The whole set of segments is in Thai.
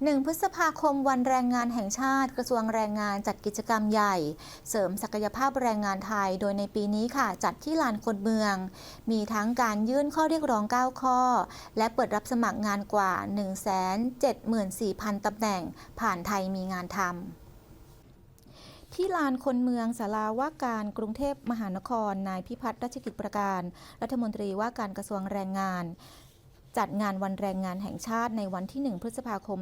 1 พฤษภาคมวันแรงงานแห่งชาติ กระทรวงแรงงานจัดกิจกรรมใหญ่ เสริมศักยภาพแรงงานไทย โดยในปีนี้ค่ะ จัดที่ลานคนเมือง มีทั้งการยื่นข้อเรียกร้อง 9 ข้อ และเปิดรับสมัครงานกว่า 174,000 ตำแหน่ง ผ่านไทยมีงานทำที่ลานคนเมืองศาลาว่าการกรุงเทพมหานคร นายพิพัฒน์รัชกิจประการ รัฐมนตรีว่าการกระทรวงแรงงาน จัดงานวันแรงงานแห่งชาติในวันที่ 1 พฤษภาคม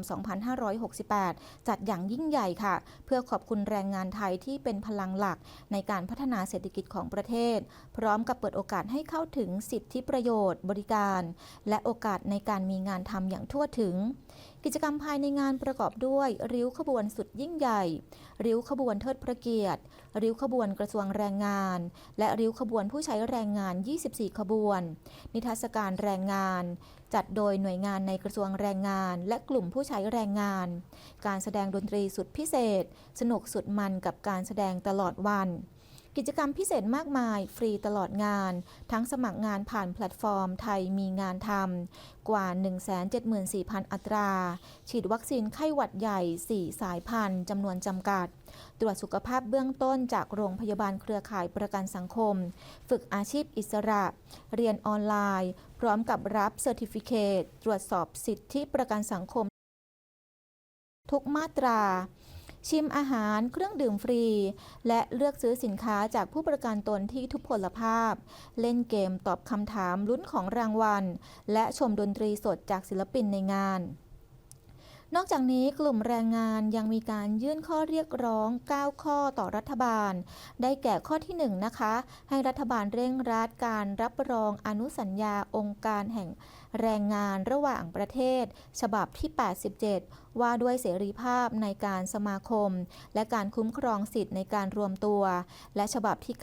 2568 จัดอย่างยิ่งใหญ่ค่ะ เพื่อขอบคุณแรงงานไทยที่เป็นพลังหลักในการพัฒนาเศรษฐกิจของประเทศ พร้อมกับเปิดโอกาสให้เข้าถึงสิทธิประโยชน์ บริการ และโอกาสในการมีงานทำอย่างทั่วถึง กิจกรรมภายในงานประกอบด้วยริ้วขบวนสุดยิ่งใหญ่ ริ้วขบวนเทิดพระเกียรติ ริ้วขบวนกระทรวงแรงงาน และริ้วขบวนผู้ใช้แรงงาน 24 ขบวน นิทรรศการแรงงาน จัดโดยหน่วยงานในกระทรวงแรงงาน และกลุ่มผู้ใช้แรงงาน การแสดงดนตรีสุดพิเศษ สนุกสุดมันกับการแสดงตลอดวัน กิจกรรมพิเศษมากมาย ฟรีตลอดงาน ทั้งสมัครงานผ่านแพลตฟอร์มไทยมีงานทำกว่า 174,000 อัตรา ฉีดวัคซีนไข้หวัดใหญ่ 4 สายพันธุ์จำนวนจำกัด ตรวจสุขภาพเบื้องต้นจากโรงพยาบาลเครือข่ายประกันสังคม ฝึกอาชีพอิสระ เรียนออนไลน์ พร้อมกับรับเซอร์ติฟิเคตตรวจสอบสิทธิประกันสังคม ทุกมาตรา ชิมอาหารเครื่องดื่มฟรี และเลือกซื้อสินค้าจากผู้ประกันตนที่ทุพพลภาพ เล่นเกมตอบคำถามลุ้นของรางวัล และชมดนตรีสดจากศิลปินในงาน นอกจากนี้กลุ่มแรงงานยังมีการยื่นข้อเรียกร้อง 9 ข้อต่อรัฐบาล ได้แก่ข้อที่ 1 นะคะ ให้รัฐบาลเร่งรัดการรับรองอนุสัญญาองค์การแห่งแรงงานระหว่างประเทศ ฉบับที่ 87 ว่าด้วยเสรีภาพในการสมาคม และการคุ้มครองสิทธิ์ในการรวมตัว และฉบับที่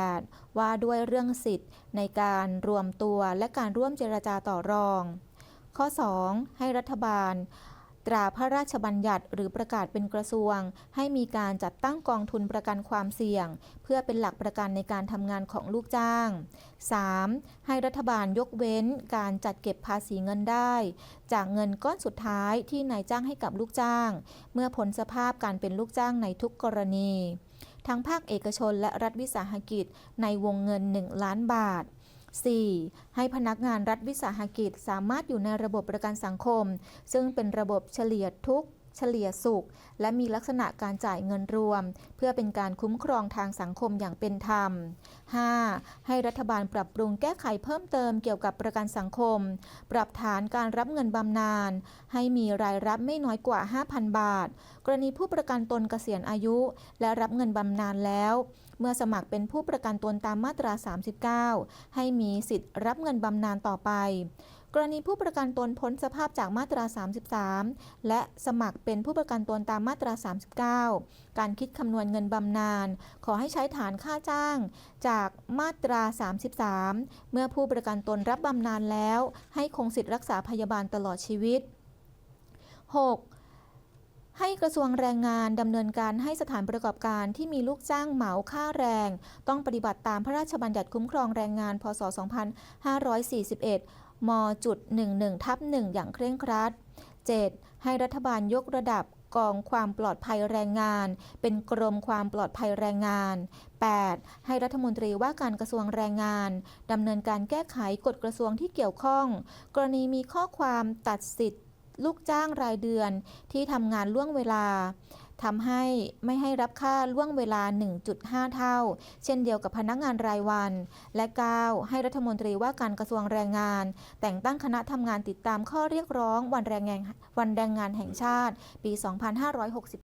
98 ว่าด้วยเรื่องสิทธิ์ในการรวมตัวและการร่วมเจรจาต่อรอง ข้อ 2 ให้รัฐบาล ตราพระราชบัญญัติหรือประกาศเป็นกระทรวง ให้มีการจัดตั้งกองทุนประกันความเสี่ยง เพื่อเป็นหลักประกันในการทำงานของลูกจ้าง 3. ให้รัฐบาลยกเว้นการจัดเก็บภาษีเงินได้ จากเงินก้อนสุดท้ายที่นายจ้างให้กับลูกจ้าง เมื่อพ้นสภาพการเป็นลูกจ้างในทุกกรณี ทั้งภาคเอกชนและรัฐวิสาหกิจในวงเงิน 1 ล้านบาท 4. ให้พนักงานรัฐวิสาหกิจสามารถอยู่ในระบบประกันสังคม ซึ่งเป็นระบบเฉลี่ยทุก เฉลี่ยสุข และมีลักษณะการจ่ายเงินรวม เพื่อเป็นการคุ้มครองทางสังคมอย่างเป็นธรรม 5. ให้รัฐบาลปรับปรุงแก้ไขเพิ่มเติมเกี่ยวกับประกันสังคม ปรับฐานการรับเงินบำนาญให้มีรายรับไม่น้อยกว่า 5,000 บาท กรณีผู้ประกันตนเกษียณอายุ และรับเงินบำนาญแล้ว เมื่อสมัครเป็นผู้ประกันตนตามมาตรา 39 ให้มีสิทธิ์รับเงินบำนาญต่อไป กรณีผู้ประกันตนพ้นสภาพจากมาตรา 33 และสมัครเป็นผู้ประกันตนตามมาตรา 39 การคิดคำนวณเงินบำนาญขอให้ใช้ฐานค่าจ้าง จากมาตรา 33 เมื่อผู้ประกันตนรับบำนาญแล้ว ให้คงสิทธิรักษาพยาบาลตลอดชีวิต 6. ให้กระทรวงแรงงานดำเนินการให้สถานประกอบการที่มีลูกจ้างเหมาค่าแรง ต้องปฏิบัติตามพระราชบัญญัติคุ้มครองแรงงาน พศ 2541มจุด11 ทับ1อย่างเคร่งครัด 7. ให้รัฐบาลยกระดับกองความปลอดภัยแรงงาน เป็นกรมความปลอดภัยแรงงาน 8. ให้รัฐมนตรีว่าการกระทรวงแรงงานดำเนินการแก้ไขกฎกระทรวงที่เกี่ยวข้อง กรณีมีข้อความตัดสิทธิ์ ลูกจ้างรายเดือนที่ทำงานล่วงเวลาทำให้ไม่ให้รับค่าล่วงเวลา 1.5 เท่า เช่นเดียวกับพนักงานรายวัน และ 9. ให้รัฐมนตรีว่าการกระทรวงแรงงาน แต่งตั้งคณะทำงานติดตามข้อเรียกร้องวันแรงงานวันแรงงานแห่งชาติ ปี 2560